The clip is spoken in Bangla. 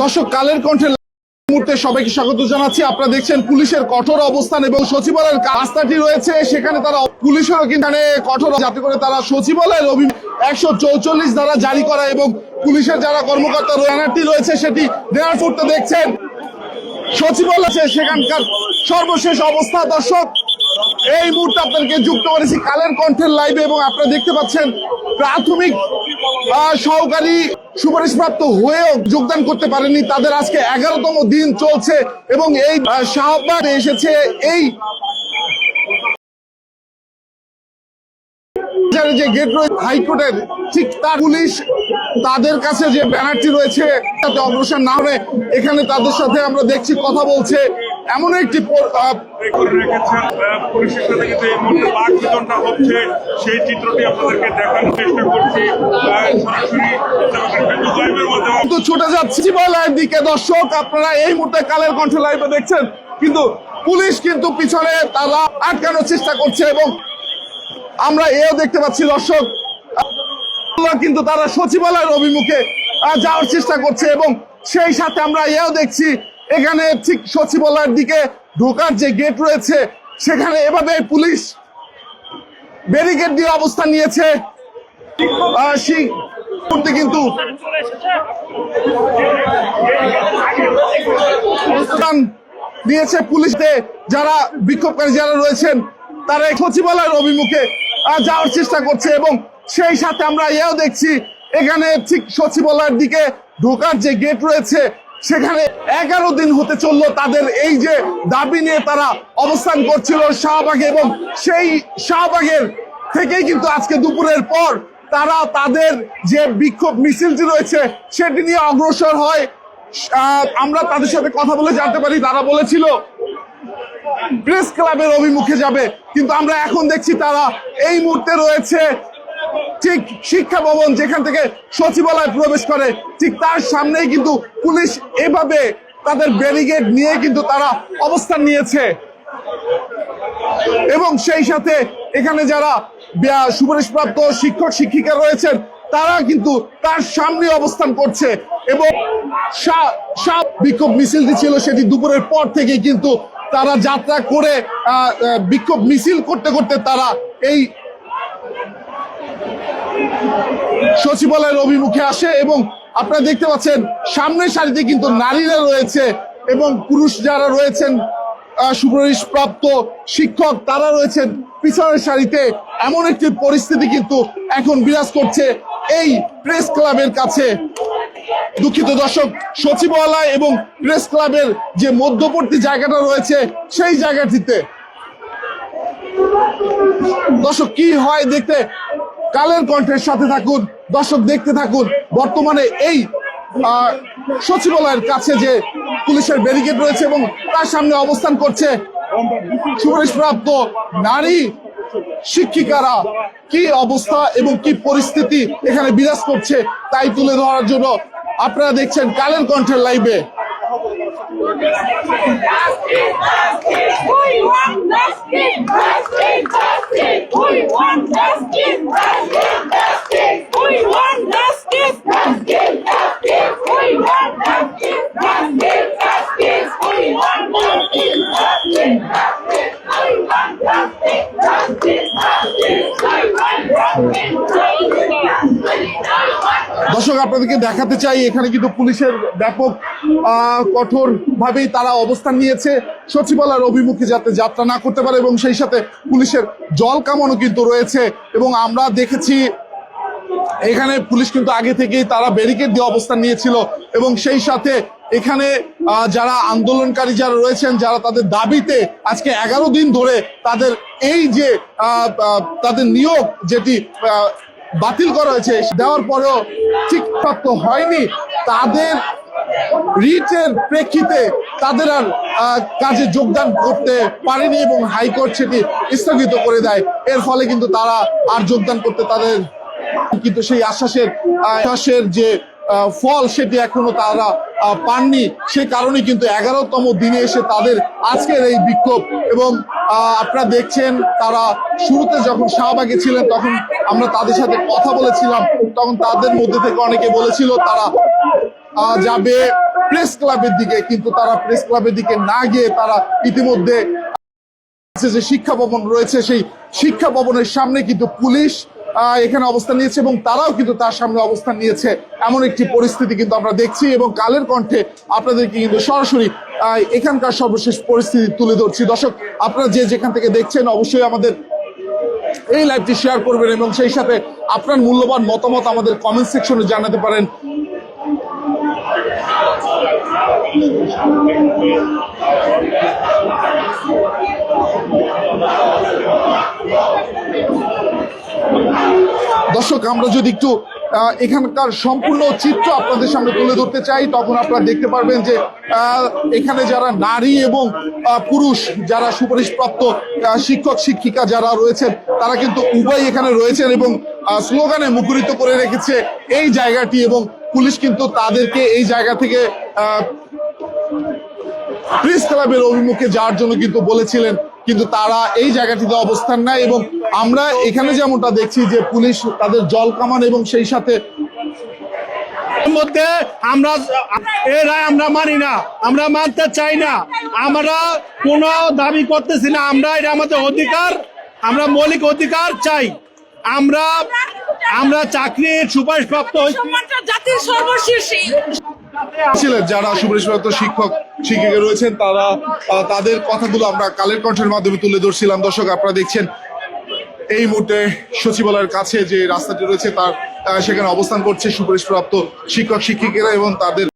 দর্শক, কালের কণ্ঠে মুহূর্তে সবাইকে স্বাগত জানাচ্ছি। আপনারা দেখছেন পুলিশের কঠোর অবস্থান এবং সচিবালয়ের রাস্তাটি রয়েছে, সেখানে তারা পুলিশেরও কিন্তু কঠোর যাতে করে তারা সচিবালয়ের অভি একশো চৌচল্লিশ দ্বারা জারি করা এবং পুলিশের যারা কর্মকর্তা ব্যানারটি রয়েছে, সেটি দেওয়ার ফুটতে দেখছেন। সচিবালয় সেখানকার সর্বশেষ অবস্থা। দর্শক, এই মুহূর্তে আপনাদেরকে যুক্ত করেছি কালের কণ্ঠের লাইভে এবং আপনারা দেখতে পাচ্ছেন প্রাথমিক সহকারী সুপারিশপ্রাপ্ত হয়েও যোগদান করতে পারেনি। তাদের আজকে এগারোতম দিন চলছে এবং এই শাহবাগ এসেছে এই যে গেট রয়েছে, হাইকোর্টের, ঠিক তার পুলিশ তাদের কাছে যে ব্যানারটি রয়েছে, তাতে অগ্রসর না হলে এখানে তাদের সাথে আমরা দেখছি, কথা বলছে। এমন একটি প- আহ, করে রেখেছেন আহ, কিন্তু এই মুহূর্তে বাঘ হচ্ছে সেই চিত্রটি আপনাদেরকে দেখানোর চেষ্টা করছি। সরাসরি কিন্তু ছুটে যাচ্ছে সচিবালয়ের দিকে। দর্শক আপনারা এই মুহূর্তে কালের কণ্ঠ লাইভে দেখছেন কিন্তু পুলিশ কিন্তু পিছনে তারা আটকানোর চেষ্টা করছে এবং আমরা এও দেখতে পাচ্ছি দর্শক কিন্তু তারা সচিবালয়ের অভিমুখে যাওয়ার চেষ্টা করছে এবং সেই সাথে আমরা এও দেখছি এখানে ঠিক সচিবালয়ের দিকে ঢোকার যে গেট রয়েছে, সেখানে এভাবে পুলিশ ব্যারিকেড দিয়ে অবস্থান নিয়েছে। কিন্তু দিয়েছে পুলিশে। যারা বিক্ষোভকারী যারা রয়েছেন, তারা সচিবালয়ের অভিমুখে যাওয়ার চেষ্টা করছে এবং সেই সাথে আমরা এও দেখছি, এখানে ঠিক সচিবালয়ের দিকে ঢোকার যে গেট রয়েছে সেখানে এগারো দিন হতে চলল তাদের এই যে দাবি নিয়ে তারা অবস্থান করছিল শাহবাগে এবং সেই শাহবাগের থেকেই কিন্তু আজকে দুপুরের পর তারা তাদের যে বিক্ষোভ মিছিলটি রয়েছে সেটি নিয়ে অগ্রসর হয়। আমরা তাদের সাথে কথা বলে জানতে পারি, তারা বলেছিল, প্রেস ক্লাবের অভিমুখে যাবে। কিন্তু আমরা এখন দেখছি তারা এই মুহূর্তে রয়েছে ঠিক শিক্ষা ভবন যেখান থেকে সচিবালয় প্রবেশ করে, ঠিক তার সামনেই কিন্তু পুলিশ এভাবে তাদের ব্যারিকেড নিয়ে কিন্তু তারা অবস্থান নিয়েছে। এবং সেই সাথে এখানে যারা সুপারিশপ্রাপ্ত শিক্ষক, শিক্ষিকা রয়েছেন, তারা কিন্তু তার সামনে অবস্থান করছে এবং সা- সা- বিক্ষোভ মিছিলটি ছিল সেটি দুপুরের পর থেকে কিন্তু তারা যাত্রা করে বিক্ষোভ মিছিল করতে করতে তারা এই সচিবালয়ের অভিমুখে আসে এবং আপনারা দেখতে পাচ্ছেন, সামনের সারিতে কিন্তু নারীরা রয়েছে এবং পুরুষ যারা রয়েছেন সুপারিশপ্রাপ্ত শিক্ষক, তারা রয়েছেন পিছনের সারিতে। এমন একটি পরিস্থিতি কিন্তু এখন বিরাজ করছে এই প্রেস ক্লাবের কাছে। দুঃখিত দর্শক, সচিবালয় এবং প্রেস ক্লাবের যে মধ্যবর্তী জায়গাটা রয়েছে, সেই জায়গাটিতে। দর্শক, কি হয় দেখতে? কালের কণ্ঠের সাথে থাকুন, দর্শক দেখতে থাকুন। বর্তমানে এই সচিবালয়ের কাছে যে পুলিশের ব্যারিকেড রয়েছে এবং তার সামনে অবস্থান করছে সুপারিশপ্রাপ্ত নারী শিক্ষিকারা। কি অবস্থা এবং কি পরিস্থিতি এখানে বিরাজ করছে তাই তুলে ধরার জন্য আপনারা দেখছেন কালের কণ্ঠের লাইভে। Justice, justice. We want justice, justice, দর্শক, আপনাদেরকে দেখাতে চাই, এখানে কিন্তু পুলিশের ব্যাপক কঠোর ভাবেই তারা অবস্থান নিয়েছে। সচিবালয়ের অভিমুখে যাতে যাত্রা না করতে পারে এবং সেই সাথে পুলিশের জল কামানো কিন্তু রয়েছে এবং আমরা দেখেছি, এখানে পুলিশ কিন্তু আগে থেকেই তারা ব্যারিকেড দিয়ে অবস্থান নিয়েছিল এবং সেই সাথে এখানে যারা আন্দোলনকারী যারা রয়েছেন, যারা তাদের দাবিতে আজকে এগারো দিন ধরে তাদের এই যে তাদের নিয়োগ যেটি বাতিল করা হয়েছে। দেওয়ার পরেও ঠিক ঠিকঠাক হয়নি। তাদের রিটের প্রেক্ষিতে তাদের আর কাজে যোগদান করতে পারেনি এবং হাইকোর্ট সেটি স্থগিত করে দেয়। এর ফলে কিন্তু তারা আর যোগদান করতে তাদের কিন্তু সেই আশ্বাসের আশ্বাসের যে ফল, সেটি এখনও তারা পাননি, সে কারণে কিন্তু এগারোতম দিনে এসে তাদের আজকের এই বিক্ষোভ। এবং আপনারা দেখছেন, তারা শুরুতে যখন শাহবাগে ছিলেন, তখন আমরা তাদের সাথে কথা বলেছিলাম। তখন তাদের মধ্যে থেকে অনেকে বলেছিল, তারা যাবে প্রেস ক্লাবের দিকে, কিন্তু তারা প্রেস ক্লাবের দিকে না গিয়ে তারা ইতিমধ্যে যে শিক্ষা ভবন রয়েছে, সেই শিক্ষা ভবনের সামনে কিন্তু পুলিশ এখানে অবস্থান নিয়েছে এবং তারাও কিন্তু তার সামনে অবস্থান নিয়েছে। এমন একটি পরিস্থিতি কিন্তু আমরা দেখছি এবং কালের কণ্ঠে আপনাদেরকে কিন্তু সরাসরি এখানকার সর্বশেষ পরিস্থিতি তুলে ধরছি। দর্শক, আপনারা যে যেখান থেকে দেখছেন, অবশ্যই আমাদের এই লাইভটি শেয়ার করবেন এবং সেই সাথে আপনার মূল্যবান মতামত আমাদের কমেন্ট সেকশনে জানাতে পারেন। দর্শক, আমরা যদি একটু এখানকার সম্পূর্ণ চিত্র আপনাদের সামনে তুলে ধরতে চাই, তখন আপনারা দেখতে পারবেন যে এখানে যারা নারী এবং পুরুষ, যারা সুপারিশপ্রাপ্ত শিক্ষক, শিক্ষিকা যারা রয়েছেন, তারা কিন্তু উভয় এখানে রয়েছেন এবং স্লোগানে মুখরিত করে রেখেছে এই জায়গাটি এবং পুলিশ কিন্তু তাদেরকে এই জায়গা থেকে প্রেস ক্লাবের অভিমুখে যাওয়ার জন্য কিন্তু বলেছিলেন, কিন্তু তারা এই জায়গাটিতে অবস্থান নেয় এবং আমরা এখানে যেমনটা দেখছি যে পুলিশ তাদের জল কামান এবং সেই সাথে মধ্যে আমরা এই রায় আমরা মানি না আমরা মানতে চাই না। আমরা কোনো দাবি করতেছি না আমরা এটা আমাদের অধিকার আমরা মৌলিক অধিকার চাই। আমরা আমরা চাকরির জাতির সর্বশীর্ষে। ছিলেন যারা সুপারিশপ্রাপ্ত শিক্ষক শিক্ষিকা রয়েছেন তারা আহ, তাদের কথাগুলো আমরা কালের কণ্ঠের মাধ্যমে তুলে ধরছিলাম। দর্শক আপনারা দেখছেন এই মুহূর্তে সচিবালয়ের কাছে যে রাস্তাটি রয়েছে তার সেখানে অবস্থান করছে সুপারিশপ্রাপ্ত শিক্ষক, শিক্ষিকারা এবং তাদের